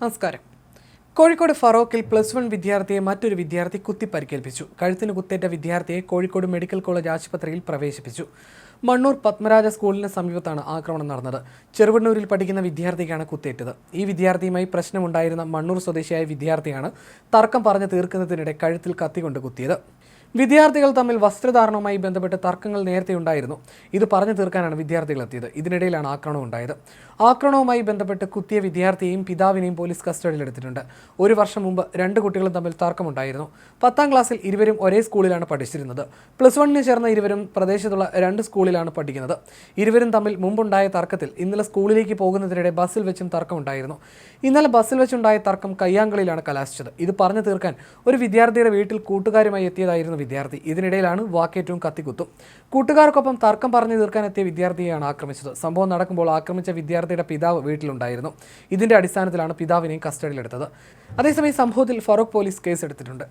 നമസ്കാരം. Kozhikode ഫറോക്കിൽ plus one വിദ്യാർത്ഥിയെ മറ്റൊരു വിദ്യാർത്ഥി കുത്തി പരിക്കേൽപ്പിച്ചു കഴുത്തിന് കുത്തേറ്റ വിദ്യാർത്ഥിയെ കോഴിക്കോട് മെഡിക്കൽ കോളേജ് ആശുപത്രിയിൽ പ്രവേശിപ്പിച്ചു. മണ്ണൂർ പത്മരാജ സ്കൂളിന് സമീപത്താണ് ആക്രമണം നടന്നത്. ചെറുവണ്ണൂരിൽ പഠിക്കുന്ന വിദ്യാർത്ഥിക്കാണ് കുത്തേറ്റത്. ഈ വിദ്യാർത്ഥിയുമായി പ്രശ്നമുണ്ടായിരുന്ന മണ്ണൂർ സ്വദേശിയായ വിദ്യാർത്ഥിയാണ് തർക്കം പറഞ്ഞു തീർക്കുന്നതിനിടെ കഴുത്തിൽ കത്തികൊണ്ട് കുത്തിയത്. വിദ്യാർത്ഥികൾ തമ്മിൽ വസ്ത്രധാരണവുമായി ബന്ധപ്പെട്ട് തർക്കങ്ങൾ നേരത്തെ ഉണ്ടായിരുന്നു. ഇത് പറഞ്ഞു തീർക്കാനാണ് വിദ്യാർത്ഥികൾ എത്തിയത്. ഇതിനിടയിലാണ് ആക്രമണം ഉണ്ടായത്. ആക്രമണവുമായി ബന്ധപ്പെട്ട് കുത്തിയ വിദ്യാർത്ഥിയെയും പിതാവിനെയും പോലീസ് കസ്റ്റഡിയിലെടുത്തിട്ടുണ്ട്. ഒരു വർഷം മുമ്പ് രണ്ട് കുട്ടികളും തമ്മിൽ തർക്കമുണ്ടായിരുന്നു. പത്താം ക്ലാസ്സിൽ ഇരുവരും ഒരേ സ്കൂളിലാണ് പഠിച്ചിരുന്നത്. പ്ലസ് വണ്ണിന് ചേർന്ന ഇരുവരും പ്രദേശത്തുള്ള രണ്ട് സ്കൂളിലാണ് പഠിക്കുന്നത്. ഇരുവരും തമ്മിൽ മുമ്പുണ്ടായ തർക്കത്തിൽ ഇന്നലെ സ്കൂളിലേക്ക് പോകുന്നതിനിടെ ബസ്സിൽ വെച്ചും തർക്കമുണ്ടായിരുന്നു. ഇന്നലെ ബസ്സിൽ വെച്ചുണ്ടായ തർക്കം കയ്യാങ്കളിയിലാണ് കലാശിച്ചത്. ഇത് പറഞ്ഞു തീർക്കാൻ ഒരു വിദ്യാർത്ഥിയുടെ വീട്ടിൽ കൂട്ടുകാരുമായി എത്തിയതായിരുന്നു വിദ്യാർത്ഥി. ഇതിനിടയിലാണ് വാക്കേറ്റവും കത്തിക്കുത്തും. കൂട്ടുകാർക്കൊപ്പം തർക്കം പറഞ്ഞു തീർക്കാൻ എത്തിയ വിദ്യാർത്ഥിയെയാണ് ആക്രമിച്ചത്. സംഭവം നടക്കുമ്പോൾ ആക്രമിച്ച വിദ്യാർത്ഥിയുടെ പിതാവ് വീട്ടിലുണ്ടായിരുന്നു. ഇതിന്റെ അടിസ്ഥാനത്തിലാണ് പിതാവിനെയും കസ്റ്റഡിയിലെടുത്തത്. അതേസമയം സംഭവത്തിൽ ഫറൂഖ് പോലീസ് കേസെടുത്തിട്ടുണ്ട്.